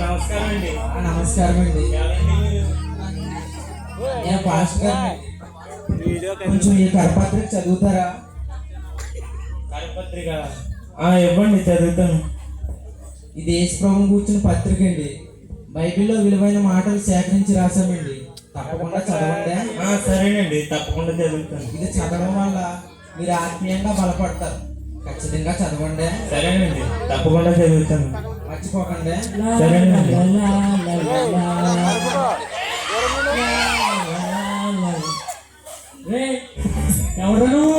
నమస్కారం అండి నమస్కారం అండి కొంచెం ఈ కరపత్రిక చదువుతారా? ఇవ్వండి చదువుతాను. ఇది యేసుప్రభు కూర్చున్న పత్రిక అండి. బైబిల్లో విలువైన మాటలు సేకరించి రాసామండి తప్పకుండా చదవండి. సరేనండి తప్పకుండా చదువుతాను. ఇది చదవడం వల్ల మీరు ఆత్మీయంగా బలపడతారు. ఖచ్చితంగా చదవండి. సరేనండి తప్పకుండా చదువుతాను. మర్చిపోకండి. సరేనండి. ఎవరు నువ్వు?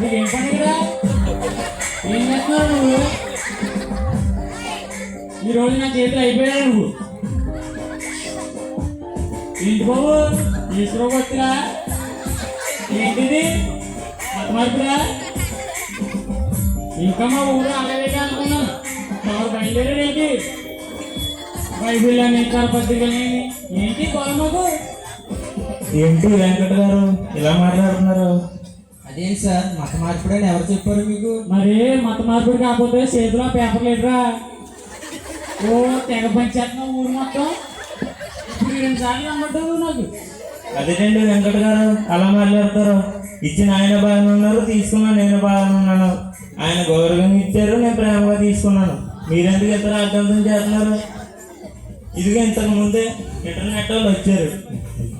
నీకేం పని కదా ఏం చేస్తున్నావు నువ్వు? ఈ రోజు నా చేతులు అయిపోయా నువ్వు. బాబు తీసుకురావచ్చురా ఏంటిది మత మార్పురా ఇంకా మా ఊరు అలాగే అనుకున్నాను ఎవరు బయలుదేరాడు ఏంటి? బైబిల్ అని పత్రికలు ఏంటి కొలమకు ఏంటి వెంకట గారు ఇలా మాట్లాడుతున్నారు? అదేంటి సార్ మత మార్పిడని ఎవరు చెప్పారు మీకు? మరి మత మార్పిడి కాకపోతే చేతిలో పేపర్ లేదురా. ఓ తెగ పంచేస్తున్నావు ఊరు మొత్తం. అదేనండి నాకు? వెంకట గారు అలా మాట్లాడతారు. ఇచ్చిన ఆయన బాగానే ఉన్నారు తీసుకున్నా నేను బాగానే ఉన్నాను. ఆయన గౌరవం ఇచ్చారు నేను ప్రేమగా తీసుకున్నాను. మీరెందుకు ఇతర అర్థం చేస్తున్నారు? ఇదిగో ఇంతకు ముందే ఇంటర్నెట్ వాళ్ళు వచ్చారు.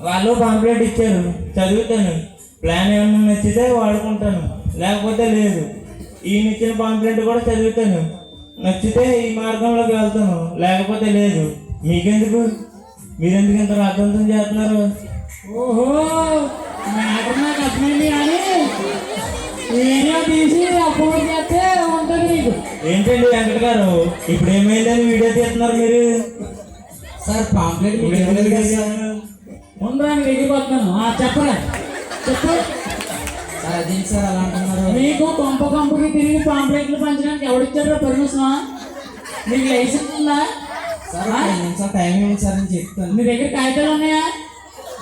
వాళ్ళు పాంప్లెట్ ఇచ్చారు చదువుతాను. ప్లాన్ ఏమన్నా నచ్చితే వాడుకుంటాను. లేకపోతే లేదు. ఈయన ఇచ్చిన పాంప్లెట్ కూడా చదువుతాను. నచ్చితే ఈ మార్గంలోకి వెళ్తాను. లేకపోతే లేదు. మీకెందుకు? మీరెందుకు ఇంత అర్థం చేస్తున్నారు? ఓహో మ్యాటర్ నాకు అర్థమైంది కానీ వీడియో తీసి అప్లోడ్ చేస్తే ఉంటుంది నీకు. ఏంటండి వెంకట గారు? ఇప్పుడు ఏమైందని వీడియో తీస్తున్నారు మీరు? సార్ పాంప్లెట్ మీకు ఇప్పుడు ఇవ్వలేదు ఎందుకు కదా సార్ తీస్తున్నారు? ఉండరా నీ దగ్గరికి వస్తాను ఆ, చెప్పరా? చెప్పు. సార్ అదేంటి సార్ అలా అంటున్నారు? నీకు కొంప కొంపకి తిరిగి పాంప్లెట్లు పంచడానికి ఎవడిచ్చారో పర్మిషన్ నీకు లైసెన్స్ ఉందా? సార్ ఐదు నిమిషాలు టైం ఇవ్వండి సార్ అని చెప్తాను నీ దగ్గర కాగితాలు ఉన్నాయా?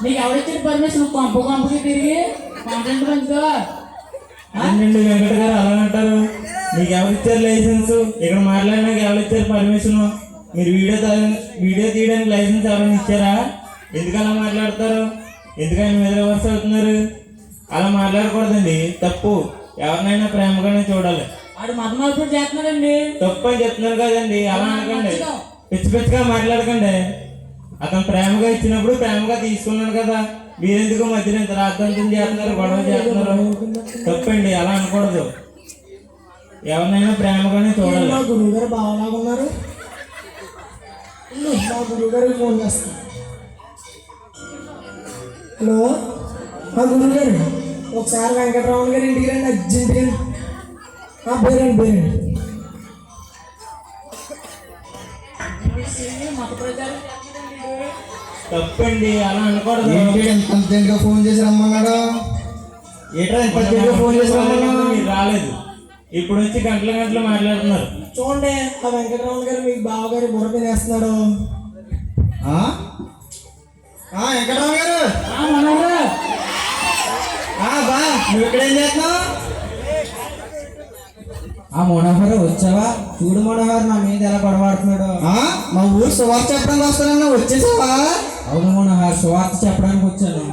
నీకు ఎవరిచ్చారు పర్మిషన్ కొంప కొంపకి తిరిగి పాంప్లెట్లు పంచుతావా ఏంటండి వెంకట గారు అలా అంటారు. మీకు ఎవరు ఇచ్చారు లైసెన్స్ ఇక్కడ మాట్లాడినాక ఎవరు ఇచ్చారు పర్మిషన్ మీరు వీడియో వీడియో తీయడానికి లైసెన్స్ ఎవరైనా ఇచ్చారా? ఎందుకు అలా మాట్లాడతారు? ఎందుకు ఆయన మీద రివర్స్ అవుతున్నారు? అలా మాట్లాడకూడదండి. తప్పు. ఎవరినైనా ప్రేమగానే చూడాలి. వాడు మత మార్పుడు చేస్తున్నాడండి. తప్పు అని చెప్తున్నారు కదండి. అలా అనకండి. పిచ్చిపిచ్చిగా మాట్లాడకండి. అతను ప్రేమగా ఇచ్చినప్పుడు ప్రేమగా తీసుకున్నాడు కదా. మీరెందుకు మధ్యలో ఇంత రాద్ధాంతం చేస్తున్నారు గొడవ చేస్తున్నారు? తప్పండి అలా అనకూడదు. ఎవరినైనా ప్రేమగానే చూడాలి. మా గురువు గారు బాగా ఉన్నారు మా గురువు గారికి ఫోన్ చేస్తాను హలో? మా గురువు గారు ఒకసారి వెంకటరామన్ గారి ఇంటికి రండి అర్జెంట్గా. పేరండి పేరండి తప్పండి అలా అనకూడదు. అర్జెంట్గా ఫోన్ చేసి రమ్మన్నాడు? ఇంత ఫోన్ చేసి రమ్మన్నాను? మీరు రాలేదు. ఇప్పుడు వచ్చి గంటల గంటలు మాట్లాడుతున్నారు. చూడండి ఆ వెంకటరామన్ గారు మీకు బావగారు బుర్ర తినేస్తున్నాడు. గారు? ఆ, మనోహరా, ఆ, బా నువ్వు ఇక్కడ ఏం చేస్తున్నావు? ఆ మనోహర్ వచ్చావా? చూడు మనోహర్ నా మీద ఎలా గొడవాడుతున్నాడు మా ఊరు సువార్త చెప్పడానికి వస్తానన్నా వచ్చేసావా? అవును మనోహర్ సువార్త చెప్పడానికి వచ్చాను.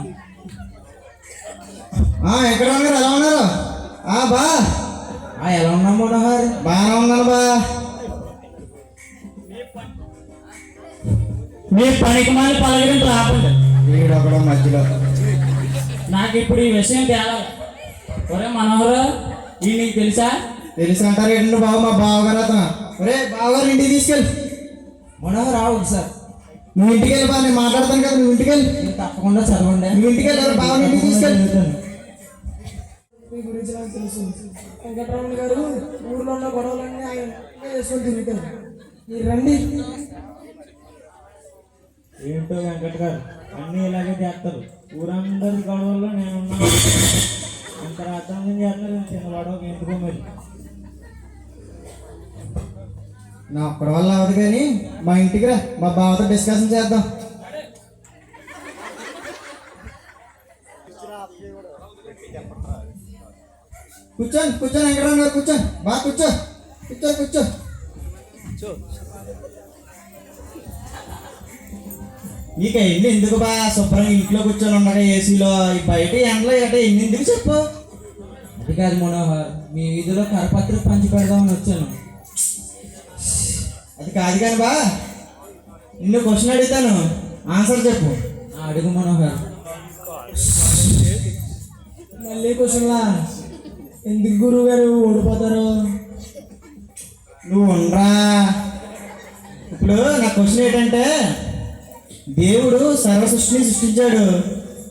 వెంకటరామన్ గారు ఎలా ఉన్నారు? ఆ, బా. ఆ ఎలా ఉన్నావు మనోహర్? బాగానే ఉన్నాను బా. మీ పనికి మాలి పలకరింపు రాకుండా మధ్యలో. నాకు ఇప్పుడు ఈ విషయం తేలాలి. ఒరే మనోహర్ ఈ నీకు తెలుసా? తెలుసు అంటారు ఏంటంటే బాబు మా బావగారు అతను. ఒరే బావగారు ఇంటికి తీసుకెళ్ళి. మనోహర్ రావు సార్. నువ్వు ఇంటికి వెళ్ళి బా నేను మాట్లాడతాను కదా నువ్వు ఇంటికి వెళ్ళి. తప్పకుండా చదవండి. నువ్వు ఇంటికి వెళ్ళారు బావని ఇంటికి తీసుకెళ్ళి. మీ గురించి నాకు తెలుసు. వెంకటరమణ గారు ఊర్లో ఉన్న గొడవలన్నీ ఆయన వేసుకొని తిరుగుతారు మీరు రండి. ఏంటో వెంకట గారు అన్నీ ఇలాగే చేస్తారు. ఊరందరి గొడవల్లో నేను అంత రాద్దామని చేస్తున్నారు చిన్న గొడవకి ఎందుకో మరి. నా ఒక్కడ వల్ల అవదు కానీ మా ఇంటికి రా. మా బావతో డిస్కషన్ చేద్దాం. కూర్చోండి కూర్చోని ఎక్కడ గారు కూర్చోండి. బా కూర్చో. కూర్చో కూర్చో. నీకు ఎన్ని ఎందుకు బా? శుభ్రం ఇంట్లో కూర్చొని ఉండగా ఏసీలో బయట ఎండలో ఎట ఎన్ని ఎందుకు చెప్పు? అది కాదు మనోహర్ మీ వీధిలో కరపత్రిక పంచి పెడదామని వచ్చాను. అది కాదు కానీ బా నిన్ను క్వశ్చన్ అడుగుతాను. ఆన్సర్ చెప్పు. అడుగు మనోహర్. మళ్ళీ క్వశ్చన్లా ఎందుకు గురువు గారు ఓడిపోతారు? నువ్వు ఉండరా? ఇప్పుడు నా క్వశ్చన్ ఏంటంటే దేవుడు సర్వ సృష్టిని సృష్టించాడు.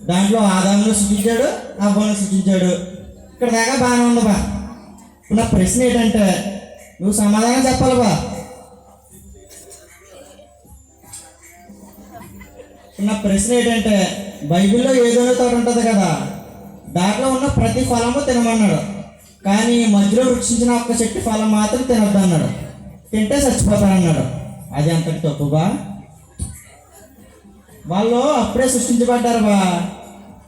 దాంట్లో ఆదామును సృష్టించాడు అవ్వను సృష్టించాడు. ఇక్కడ దాకా బాగానే ఉందబా ఇప్పుడు నా ప్రశ్న ఏంటంటే నువ్వు సమాధానం చెప్పాలి బా. నా ప్రశ్న ఏంటంటే బైబిల్లో ఏదైనా తోట ఉంటుంది కదా. దాంట్లో ఉన్న ప్రతి ఫలము తినమన్నాడు. కానీ మధ్యలో వృక్షించిన ఒక్క చెట్టు ఫలం మాత్రం తినొద్దు అన్నాడు తింటే చచ్చిపోతానన్నాడు. అది అంతటి తప్పుబా వాళ్ళు అప్పుడే సృష్టించబడ్డారు బా.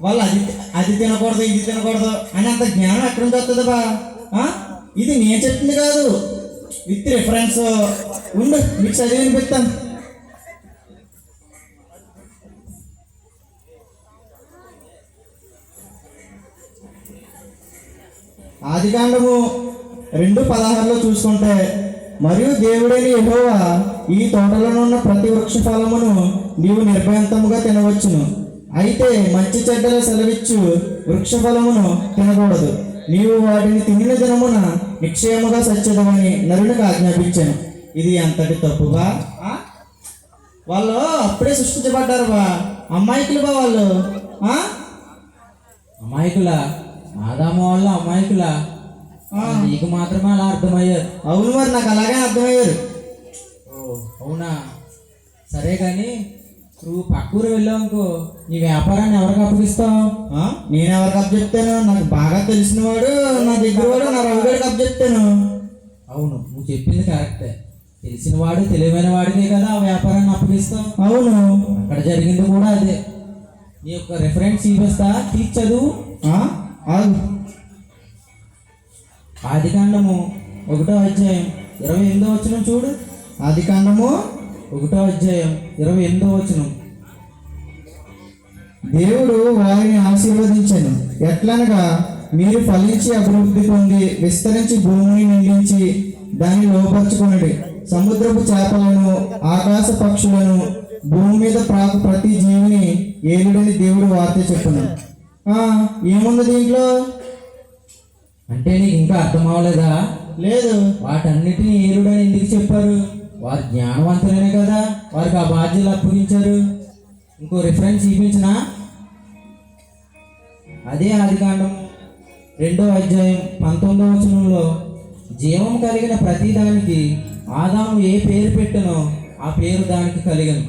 వాళ్ళు అది అది తినకూడదు ఇది తినకూడదు అని అంత జ్ఞానం ఎక్కడ నుంచి వస్తుంది బా? ఆ? ఇది నేను చెప్పింది కాదు. With reference. ఉండు మీకు చదివి వినిపిస్తాను ఆదికాండము రెండు పదహారులో చూసుకుంటే మరియు దేవుడైన యెహోవా ఈ తోటలో ఉన్న ప్రతి వృక్ష ఫలమును నీవు నిర్భయంతముగా తినవచ్చును. అయితే మంచి చెడ్డలు సెలవిచ్చు వృక్ష ఫలమును తినకూడదు. నీవు వాటిని తినిన దినమున నిక్షేమగా సచ్చదమని నరునికి ఆజ్ఞాపించాను. ఇది అంతటి తప్పుగా? వాళ్ళు అప్పుడే సృష్టించబడ్డారు బా అమ్మాయికులు బా వాళ్ళు అమాయకుల? ఆదాము వాళ్ళ అమాయకుల? నీకు మాత్రమే అలా అర్థమయ్యారు. అవును మరి నాకు అలాగే అర్థమయ్యారు. ఓ అవునా? సరే కానీ నువ్వు పక్కూరు వెళ్ళావు అనుకో నీ వ్యాపారాన్ని ఎవరికి అప్పగిస్తావు? నేను ఎవరికి అప్ చెప్తాను నాకు బాగా తెలిసిన వాడు నా దగ్గర వాడు నా రవి గారికి అప్ చెప్తాను అవును నువ్వు చెప్పింది కరెక్టే. తెలిసిన వాడు తెలివైన వాడికే కదా ఆ వ్యాపారాన్ని అప్పగిస్తావు. అవును. అక్కడ జరిగింది కూడా అదే. నీ యొక్క రెఫరెన్స్ చూపిస్తా? ఆగు. ఆదికాండము ఒకటో అధ్యాయం ఇరవై ఎనిమిదో వచ్చినం చూడు. ఆదికాండము ఒకటో అధ్యాయం ఇరవై ఎనిమిదో వచనం. దేవుడు వారిని ఆశీర్వదించను. ఎట్లనగా మీరు ఫలించి అభివృద్ధి పొంది విస్తరించి భూమిని నిండించి దాన్ని లోపరుచుకునడి. సముద్రపు చేపలను ఆకాశ పక్షులను భూమి మీద ప్రాకు ప్రతి జీవిని ఏలుడని దేవుడు వార్త చెప్పున్నాడు ఏముంది దీంట్లో? అంటే నీకు ఇంకా అర్థం అవ్వలేదా? లేదు. వాటన్నిటిని ఏలుడని ఎందుకు చెప్పారు? వారు జ్ఞానవంతులనే కదా వారికి ఆ బాధ్యతలు అప్పగించారు. ఇంకో రిఫరెన్స్ చూపించిన? అదే ఆదికాండం రెండో అధ్యాయం పంతొమ్మిదవ వచనంలో జీవం కలిగిన ప్రతి దానికి ఆదాము ఏ పేరు పెట్టనో ఆ పేరు దానికి కలిగను.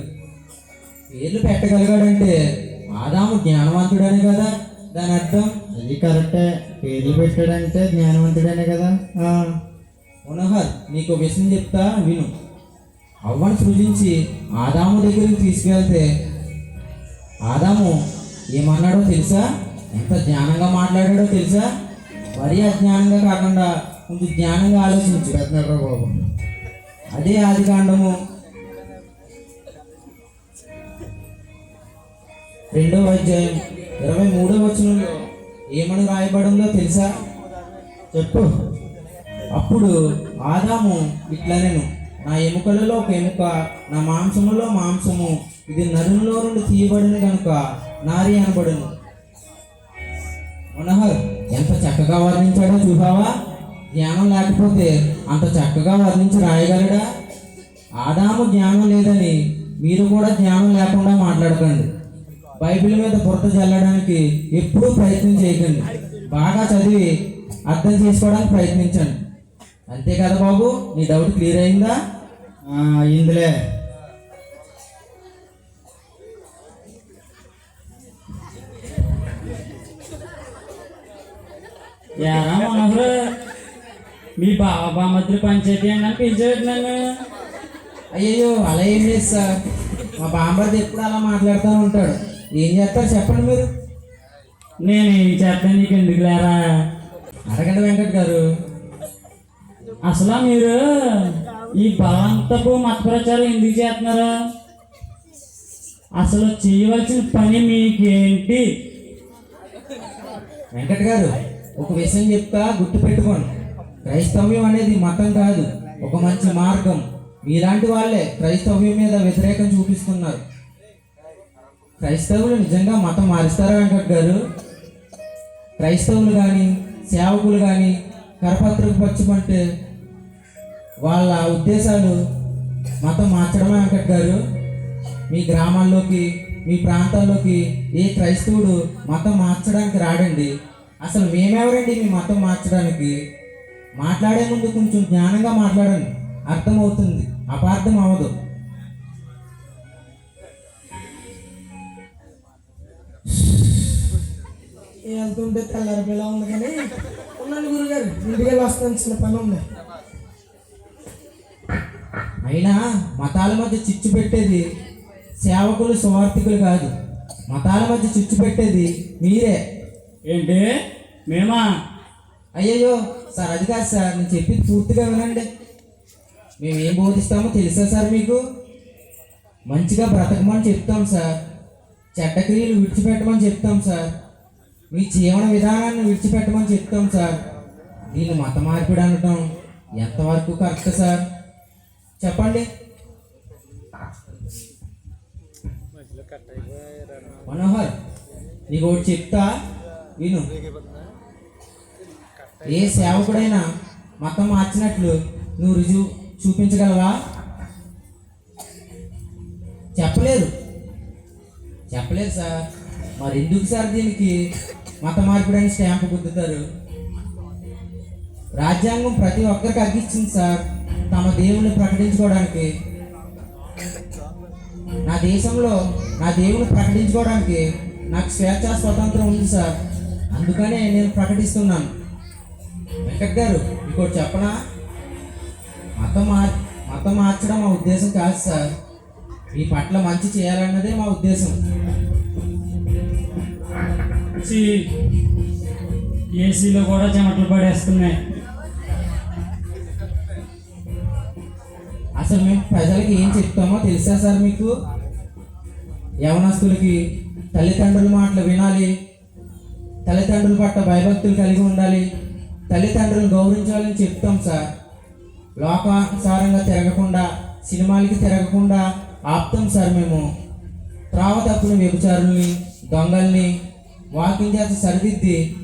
పేర్లు పెట్టగలిగాడంటే ఆదాము జ్ఞానవంతుడనే కదా? దాని అర్థం? అది కరెక్టే. పేర్లు పెట్టాడంటే జ్ఞానవంతుడనే కదా. మనోహర్ నీకు విషయం చెప్తా విను. అవ్వను సృజించి ఆదాము దగ్గరికి తీసుకెళ్తే ఆదాము ఏమన్నాడో తెలుసా? ఎంత జ్ఞానంగా మాట్లాడాడో తెలుసా? మరీ అజ్ఞానంగా కాకుండా కొంచెం జ్ఞానంగా ఆలోచించు. బాబు. అదే ఆది కాండము. రెండవ అధ్యాయం ఇరవై మూడవ వచనంలో ఏమని రాయబడిందో తెలుసా? చెప్పు. అప్పుడు ఆదాము ఇట్లా నేను నా ఎముకలలో ఒక ఎముక నా మాంసములో మాంసము ఇది నరునిలో నుండి తీయబడిన కనుక నారి అనబడును. మనోహర్ ఎంత చక్కగా వర్ణించాడో చూసావా? జ్ఞానం లేకపోతే అంత చక్కగా వర్ణించి రాయగలడా? ఆదాము జ్ఞానం లేదని మీరు కూడా జ్ఞానం లేకుండా మాట్లాడకండి. బైబిల్ మీద బురద చల్లడానికి ఎప్పుడూ ప్రయత్నం చేయకండి. బాగా చదివి అర్థం చేసుకోవడానికి ప్రయత్నించండి. అంతే కదా బాబు? నీ డౌట్ క్లియర్ అయిందా? ఎరా మనోహర్? మీ బావ బామద్రి పంచాయతీ అని పిలిచేది నన్ను. అయ్యయ్యో అలా ఏం లేదు సార్. మా బాంబర్ది ఎప్పుడు అలా మాట్లాడుతూ ఉంటాడు. ఏం చేస్తారు చెప్పండి మీరు? నేను ఏం చేస్తాను నీకు ఎందుకు లేరా? అడగండి వెంకట్ గారు. అసలు మీరు ఈ బలవంతపు మత ప్రచారం ఎందుకు చేస్తున్నారు? అసలు చేయవలసిన పని మీకేంటి? వెంకట్ గారు ఒక విషయం చెప్తా గుర్తు పెట్టుకోండి. క్రైస్తవ్యం అనేది మతం కాదు ఒక మంచి మార్గం. మీలాంటి వాళ్ళే క్రైస్తవ్యం మీద వ్యతిరేకం చూపిస్తున్నారు. క్రైస్తవులు నిజంగా మతం మారుస్తారా వెంకట్ గారు? క్రైస్తవులు కానీ సేవకులు కానీ కరపత్రకు పచ్చమంటే వాళ్ళ ఉద్దేశాలు మతం మార్చడమే వెంకట్ గారు. మీ గ్రామాల్లోకి మీ ప్రాంతాల్లోకి ఏ క్రైస్తవుడు మతం మార్చడానికి రాడండి. అసలు మేమెవరండి మీ మతం మార్చడానికి? మాట్లాడే ముందు కొంచెం జ్ఞానంగా మాట్లాడండి. అర్థమవుతుంది. అపార్థం అవ్వదు. వెళ్తుంటే తెల్లారిపోయేలా ఉంది కానీ ఉన్నాను గురుగారు. ఇంటికి వెళ్ళి వస్తాను చిన్న పని ఉంది. అయినా మతాల మధ్య చిచ్చు పెట్టేది సేవకులు సువార్థికులు కాదు. మతాల మధ్య చిచ్చు పెట్టేది మీరే. ఏంటి? మేమా? అయ్యయ్యో సార్ అది కాదు సార్ నేను చెప్పింది పూర్తిగా వినండి. మేము ఏం బోధిస్తామో తెలుసా సార్ మీకు? మంచిగా బ్రతకమని చెప్తాం సార్. చెడ్డ క్రియలు విడిచిపెట్టమని చెప్తాం సార్. మీ జీవన విధానాన్ని విడిచిపెట్టమని చెప్తాం సార్. దీన్ని మత మార్పిడి అనటం ఎంతవరకు కరెక్ట్ సార్? చెప్పండి. మనోహర్ నీకు ఒకటి చెప్తా విను. ఏ సేవకుడైనా మతం మార్చినట్లు నువ్వు రుజువు చూపించగలవా? చెప్పలేదు. చెప్పలేదు సార్. మరి ఎందుకు సార్ దీనికి? మత మార్పిడి స్టాంప్ గుద్దుతారు. రాజ్యాంగం ప్రతి ఒక్కరికి అగ్గిచ్చింది సార్ తమ దేవుణ్ణి ప్రకటించుకోవడానికి. నా దేశంలో నా దేవుని ప్రకటించుకోవడానికి నాకు స్వేచ్ఛ స్వతంత్రం ఉంది సార్. అందుకనే నేను ప్రకటిస్తున్నాను. వెంకట్ గారు ఇంకోటి చెప్పనా? మతం మార్ మతం మార్చడం మా ఉద్దేశం కాదు సార్. మీ పట్ల మంచి చేయాలన్నదే మా ఉద్దేశం. వచ్చి ఏసీలో కూడా చెమటలు పడేస్తున్నాయి. అసలు మేము ప్రజలకి ఏం చెప్తామో తెలుసా సార్ మీకు? యవనస్తులకి తల్లిదండ్రుల మాటలు వినాలి. తల్లిదండ్రుల పట్ల భయభక్తులు కలిగి ఉండాలి. తల్లిదండ్రులను గౌరవించాలని చెప్తాం సార్. లోకానుసారంగా తిరగకుండా సినిమాలకి తిరగకుండా ఆపుతాం సార్ మేము. త్రావ తప్పుని వ్యభిచారుల్ని దొంగల్ని వాకింగ్ చేసి సరిదిద్ది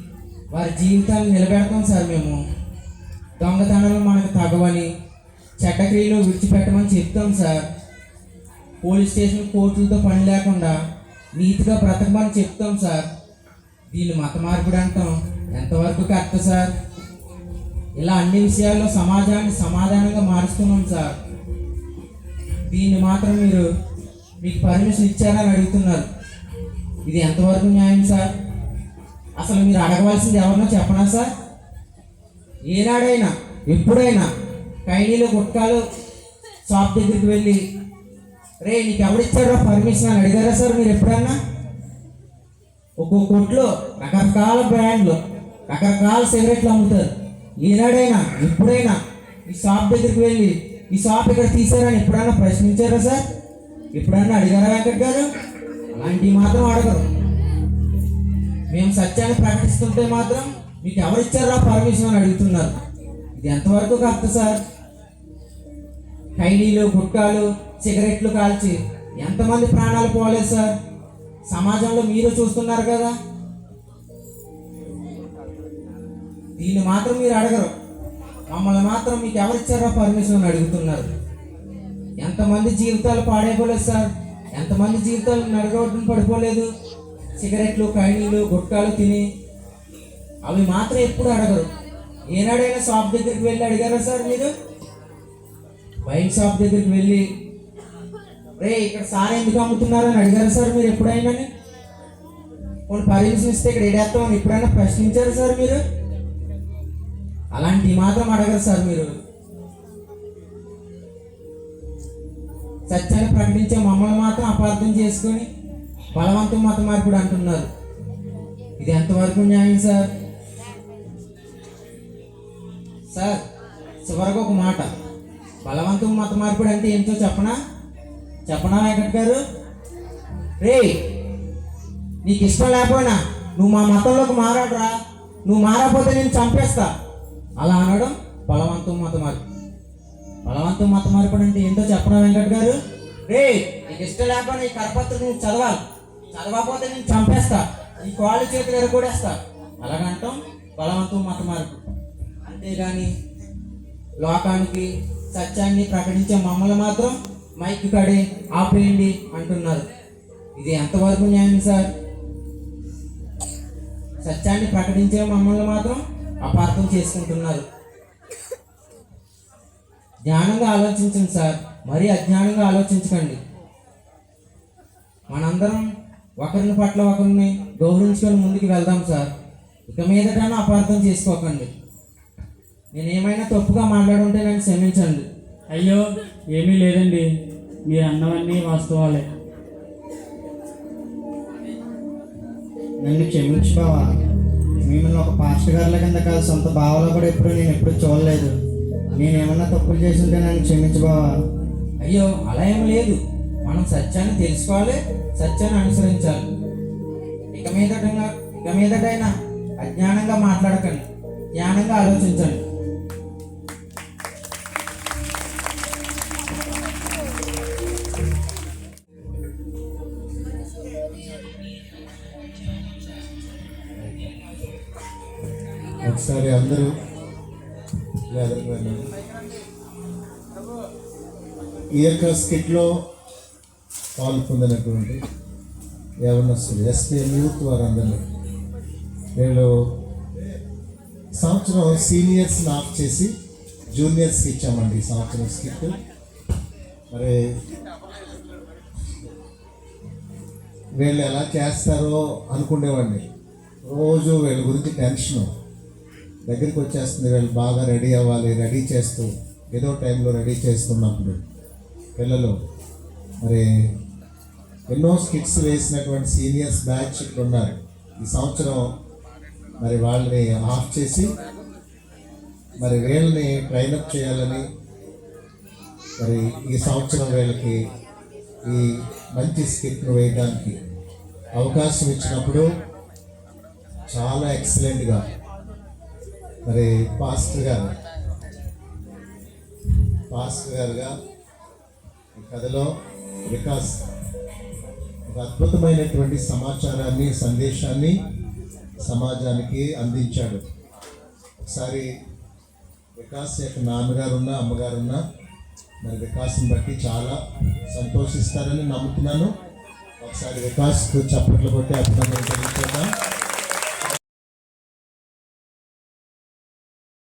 వారి జీవితాన్ని నిలబెడతాం సార్ మేము. దొంగతనాలు మనకు తగవని చట్టక్రియలు విడిచిపెట్టమని చెప్తాం సార్. పోలీస్ స్టేషన్ కోర్టులతో పని లేకుండా నీతిగా బ్రతకమని చెప్తాం సార్. దీన్ని మత మార్పిడి అంటాం. ఎంతవరకు కరెక్ట్ సార్? ఇలా అన్ని విషయాల్లో సమాజాన్ని సమాధానంగా మారుస్తున్నాం సార్. దీన్ని మాత్రం మీరు మీకు పర్మిషన్ ఇచ్చారని అడుగుతున్నారు. ఇది ఎంతవరకు న్యాయం సార్? అసలు మీరు అడగవలసింది ఎవరినో చెప్పనా సార్? ఏనాడైనా ఎప్పుడైనా కైనీలు గుట్కాలు షాప్ దగ్గరికి వెళ్ళి రే నీకు ఎవరిచ్చారో పర్మిషన్? అని అడిగారా సార్ మీరు ఎప్పుడన్నా? ఒక్కొక్క కొట్లో రకరకాల బ్రాండ్లు రకరకాల సిగరెట్లు అమ్ముతారు. ఏనాడైనా ఎప్పుడైనా ఈ షాప్ దగ్గరికి వెళ్ళి ఈ షాప్ ఇక్కడ తీసారని ఎప్పుడైనా ప్రశ్నించారా సార్? ఎప్పుడన్నా అడిగారా వెంకట్ గారు? అలాంటివి మాత్రం అడగరు. మేము సత్యాన్ని ప్రకటిస్తుంటే మాత్రం మీకు ఎవరిచ్చారా పర్మిషన్ అని అడుగుతున్నారు. ఇది ఎంతవరకు కరెక్ట్ సార్? ఖైడీలు గుట్కాలు సిగరెట్లు కాల్చి ఎంతమంది ప్రాణాలు పోలేదు సార్? సమాజంలో మీరు చూస్తున్నారు కదా. దీన్ని మాత్రం మీరు అడగరు. మమ్మల్ని మాత్రం మీకు ఎవరిచ్చారా పర్మిషన్ అని అడుగుతున్నారు. ఎంతమంది జీవితాలు పాడైపోలేదు సార్? ఎంతమంది జీవితాలు నడగొట్టుని పడిపోలేదు? సిగరెట్లు కైనీలు గుట్కాలు తిని అవి మాత్రం ఎప్పుడు అడగరు. ఏనాడైనా షాప్ దగ్గరికి వెళ్ళి అడిగారా సార్ మీరు? వైన్ షాప్ దగ్గరికి వెళ్ళి రే ఇక్కడ సార్ ఎందుకు అమ్ముతున్నారని అడిగారు సార్ మీరు ఎప్పుడైనా? కొన్ని పర్మిషన్ ఇస్తే ఇక్కడ ఏడేస్తామని ఎప్పుడైనా ప్రశ్నించారు సార్ మీరు? అలాంటివి మాత్రం అడగరు సార్ మీరు. సత్యాన్ని ప్రకటించే మమ్మల్ని మాత్రం అపార్థం చేసుకొని బలవంతం మత మార్పుడు అంటున్నారు. ఇది ఎంతవరకు న్యాయం సార్? సార్ చివరకు ఒక మాట. బలవంతం మత మార్పుడు అంటే ఏంటో చెప్పనా? చెప్పనా వెంకట్ గారు? రే నీకు ఇష్టం లేకపోయినా నువ్వు మా మతంలోకి మారాడురా. నువ్వు మారకపోతే నేను చంపేస్తా. అలా అనడం బలవంతం మత మార్పు బలవంతం మత మార్పుడు అంటే ఏంటో చెప్పనా వెంకట్ గారు? రే నీకు ఇష్టం లేకపోయినా ఈ కరపత్రం నువ్వు చదవాలి. చదవకపోతే నేను చంపేస్తా. ఈ కాళ్ళు చేతులు ఎరగొడేస్తా అలాగంటాం బలవంతం మత మార్పు. అంతేగాని లోకానికి సత్యాన్ని ప్రకటించే మమ్మల్ని మాత్రం మైక్ కడి ఆపేయండి అంటున్నారు. ఇది ఎంతవరకు న్యాయం సార్? సత్యాన్ని ప్రకటించే మమ్మల్ని మాత్రం అపార్థం చేసుకుంటున్నారు. జ్ఞానంగా ఆలోచించండి సార్. మరీ అజ్ఞానంగా ఆలోచించకండి. మనందరం ఒకరిని పట్ల ఒకరిని గౌరవించుకొని ముందుకు వెళ్దాం సార్. ఇక మీదటైనా అపార్థం చేసుకోకండి. నేను ఏమైనా తప్పుగా మాట్లాడుంటే నన్ను క్షమించండి. అయ్యో ఏమీ లేదండి. మీరు అన్నవన్నీ వాస్తవాలే. నన్ను క్షమించు బావా. మిమ్మల్ని ఒక పాస్టర్ గారుల కింద కాదు సొంత బావలో కూడా ఎప్పుడు నేను ఎప్పుడు చూడలేదు. నేను ఏమన్నా తప్పులు చేస్తుంటే నన్ను క్షమించు బావా. అయ్యో అలా ఏం లేదు. మనం సత్యాన్ని తెలుసుకోవాలి సత్యాన్ని అనుసరించాలి. ఇక మీదట ఇక మీదటైనా అజ్ఞానంగా మాట్లాడకండి. జ్ఞానంగా ఆలోచించండి. ఒకసారి అందరూ ఈ యొక్క స్కిట్లో పాలు పొందినటువంటి యవనస్తులు ఎస్పీఎం యూత్ వారందరూ వీళ్ళు సంవత్సరం సీనియర్స్ని ఆఫ్ చేసి జూనియర్స్కి ఇచ్చామండి ఈ సంవత్సరం స్కిట్. మరి వీళ్ళు ఎలా చేస్తారో అనుకునేవాడిని. రోజు వీళ్ళ గురించి టెన్షను. దగ్గరికి వచ్చేస్తుంది వీళ్ళు బాగా రెడీ అవ్వాలి రెడీ చేస్తూ ఏదో టైంలో రెడీ చేస్తున్నప్పుడు పిల్లలు. మరి ఎన్నో స్కిట్స్ వేసినటువంటి సీనియర్స్ బ్యాచ్ ఇక్కడ ఉన్నారు. ఈ సంవత్సరం మరి వాళ్ళని ఆఫ్ చేసి మరి వీళ్ళని ట్రైనప్ చేయాలని మరి ఈ సంవత్సరం వీళ్ళకి ఈ మంచి స్కిట్ను వేయడానికి అవకాశం ఇచ్చినప్పుడు చాలా ఎక్సలెంట్గా మరి పాస్టర్ గారు పాస్టర్ గారుగా ఈ కథలో వికాస్ ఒక అద్భుతమైనటువంటి సమాచారాన్ని సందేశాన్ని సమాజానికి అందించాడు. ఒకసారి వికాస్ యొక్క నాన్నగారు ఉన్న అమ్మగారు ఉన్న మరి వికాస్ని బట్టి చాలా సంతోషిస్తారని నమ్ముతున్నాను. ఒకసారి వికాస్కు చప్పట్లు కొట్టి అభినందన తెలియజేద్దాం.